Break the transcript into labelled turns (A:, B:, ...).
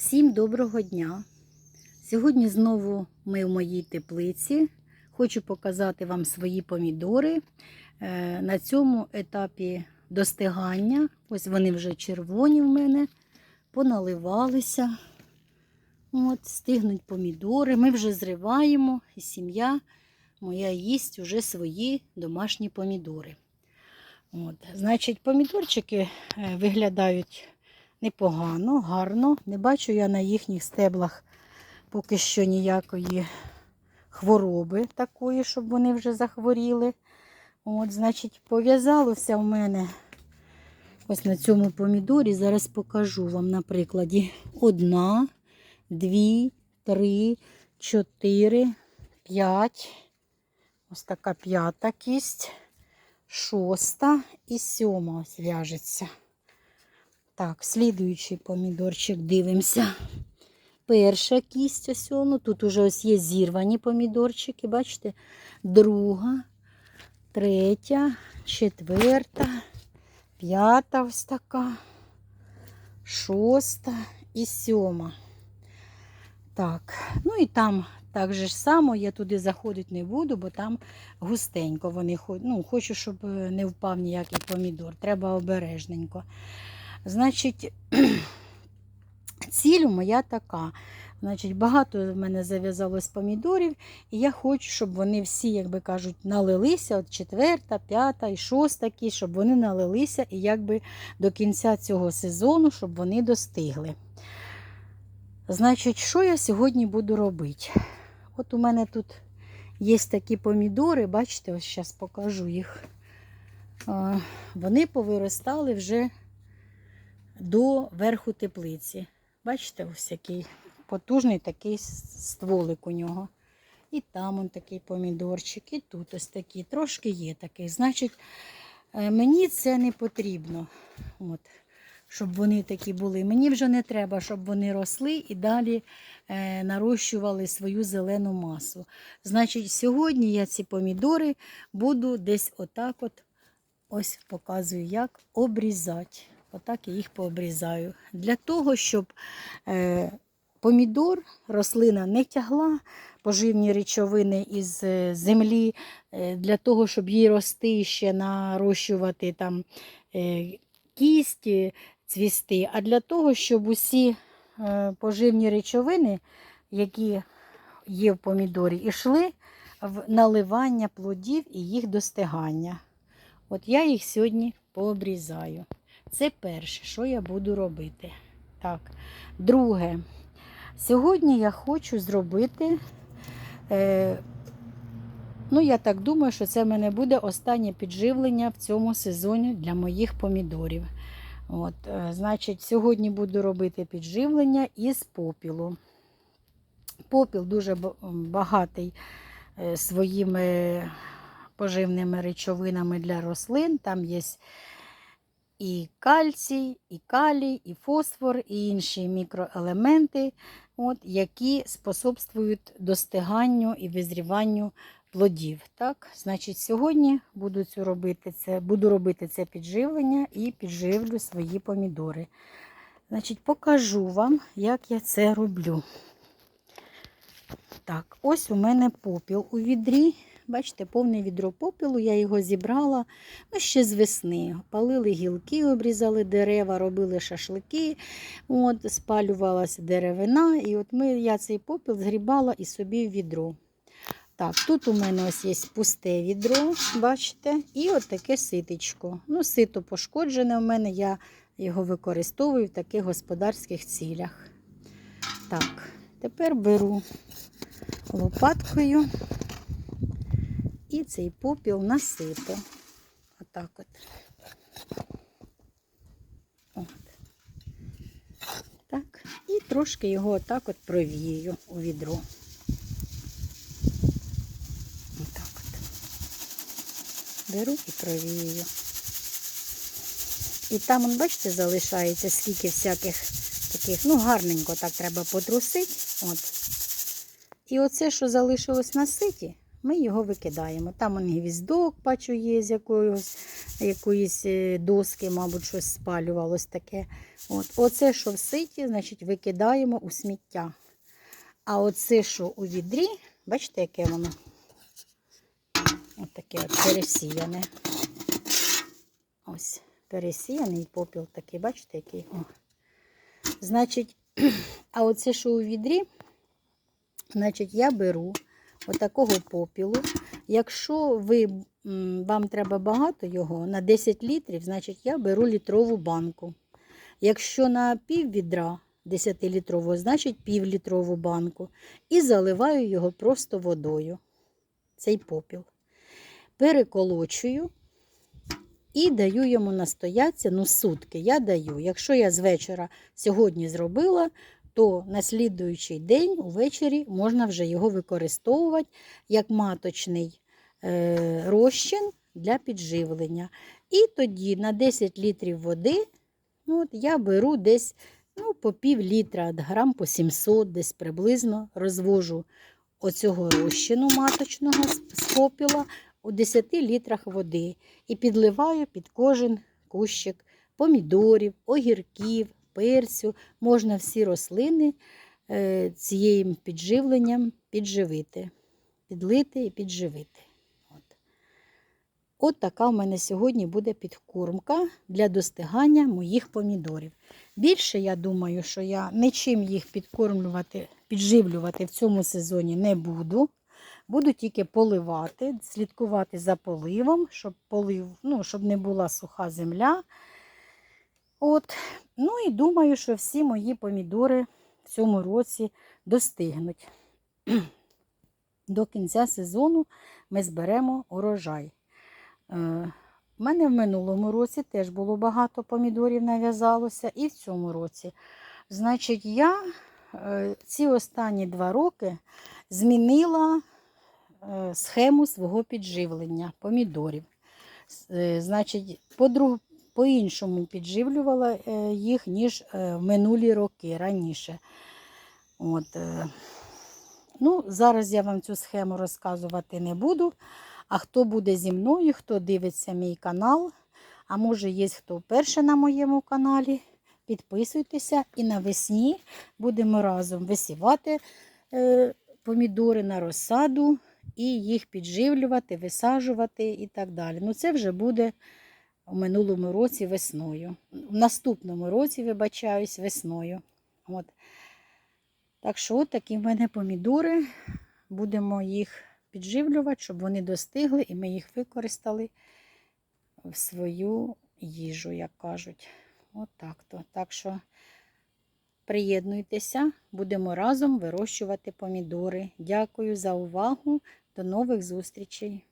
A: Всім доброго дня! Сьогодні знову ми в моїй теплиці. Хочу показати вам свої помідори е, на цьому етапі достигання. Ось вони вже червоні в мене, поналивалися. От, стигнуть помідори. Ми вже зриваємо, і сім'я моя їсть уже свої домашні помідори. От, значить, помідорчики е, виглядають непогано, гарно. Не бачу я на їхніх стеблах поки що ніякої хвороби такої, щоб вони вже захворіли. От, значить, пов'язалося в мене ось на цьому помідорі. Зараз покажу вам на прикладі. Одна, дві, три, чотири, п'ять. Ось така п'ята кість, шоста і сьома ось в'яжеться. Так, слідуючий помідорчик дивимося. Перша кість ось, ну тут уже ось є зірвані помідорчики, бачите? Друга, третя, четверта, п'ята ось така, шоста і сьома. Так, ну і там так же ж само, я туди заходити не буду, бо там густенько вони. Ну, хочу, щоб не впав ніякий помідор. Треба обережненько. Значить, ціль моя така. Значить, багато в мене зав'язалось помідорів, і я хочу, щоб вони всі, як би кажуть, налилися, от четверта, п'ята і шоста щоб вони налилися і якби до кінця цього сезону, щоб вони достигли. Значить, що я сьогодні буду робити? От у мене тут є такі помідори, бачите, ось зараз покажу їх. Вони повиростали вже до верху теплиці. Бачите, ось який потужний такий стволик у нього. І там он такий помідорчик, і тут ось такий. Трошки є такий. Значить, е, мені це не потрібно, от, щоб вони такі були. Мені вже не треба, щоб вони росли і далі е, нарощували свою зелену масу. Значить, сьогодні я ці помідори буду десь отак от, ось показую, як обрізати. Отак я їх пообрізаю. Для того, щоб е, помідор, рослина не тягла поживні речовини із е, землі, е, для того, щоб їй рости ще нарощувати там е, кісті, цвісти, а для того, щоб усі е, поживні речовини, які є в помідорі, йшли в наливання плодів і їх достигання. От я їх сьогодні пообрізаю. Це перше, що я буду робити. Так. Друге, сьогодні я хочу зробити, е, ну, я так думаю, що це в мене буде останнє підживлення в цьому сезоні для моїх помідорів. От, е, Значить, сьогодні буду робити підживлення із попілу. Попіл дуже багатий е, своїми поживними речовинами для рослин. Там є і кальцій, і калій, і фосфор, і інші мікроелементи, от, які способствують достиганню і визріванню плодів. Так? Значить, сьогодні буду, цю робити це, буду робити це підживлення і підживлю свої помідори. Значить, покажу вам, як я це роблю. Так, ось у мене попіл у відрі. Бачите, повне відро попілу, я його зібрала ну, ще з весни. Палили гілки, обрізали дерева, робили шашлики, от, спалювалася деревина. І от ми, я цей попіл згрібала і собі в відро. Так, тут у мене ось є пусте відро, бачите, і от таке ситечко. Ну, сито пошкоджене в мене, я його використовую в таких господарських цілях. Так, тепер беру лопаткою і цей попіл насипу. Отак от. от. Так. І трошки його отак от провію у відро. Отак от. Беру і провію. І там, он, бачите, залишається скільки всяких таких, ну, гарненько так треба потрусити. От. І оце, що залишилось на ситі, ми його викидаємо. Там он гвіздок, бачу, є з якогось якоїсь е, доски, мабуть, щось спалювалось таке. От. Оце, що в ситі, значить, викидаємо у сміття. А оце, що у відрі, бачите, яке воно? От таке от пересіяне. Ось, пересіяний попіл такий, бачите, який? О. Значить, а оце, що у відрі, значить, я беру отакого попілу. Якщо ви, вам треба багато його, на 10 літрів, значить я беру літрову банку. Якщо на пів відра 10-літрового, значить півлітрову банку. І заливаю його просто водою, цей попіл. Переколочую і даю йому настояться, ну, сутки я даю. Якщо я з вечора сьогодні зробила, то на слідуючий день увечері можна вже його використовувати як маточний е, розчин для підживлення. І тоді на 10 літрів води ну, от я беру десь ну, по пів літра, грам по 700, десь приблизно розвожу оцього розчину маточного з попіла у 10 літрах води і підливаю під кожен кущик помідорів, огірків, перцю. Можна всі рослини е, цією підживленням підживити, підлити і підживити. От. От така в мене сьогодні буде підкормка для достигання моїх помідорів. Більше я думаю, що я нічим їх підкормлювати, підживлювати в цьому сезоні не буду. Буду тільки поливати, слідкувати за поливом, щоб полив, ну, щоб не була суха земля. От. Ну і думаю, що всі мої помідори в цьому році достигнуть. До кінця сезону ми зберемо урожай. Е, У мене в минулому році теж було багато помідорів нав'язалося, і в цьому році. Значить, я е, ці останні два роки змінила е, схему свого підживлення помідорів. Е, Значить, по-друг- по-іншому підживлювала е, їх, ніж е, в минулі роки раніше. От, е, ну, зараз я вам цю схему розказувати не буду. А хто буде зі мною, хто дивиться мій канал, а може є хто вперше на моєму каналі, підписуйтеся і навесні будемо разом висівати помідори на розсаду і їх підживлювати, висаджувати і так далі. Ну, це вже буде у минулому році весною. В наступному році, вибачаюсь, весною. От. Так що от такі в мене помідори. Будемо їх підживлювати, щоб вони достигли і ми їх використали в свою їжу, як кажуть. От так то. Так що приєднуйтеся, будемо разом вирощувати помідори. Дякую за увагу. До нових зустрічей!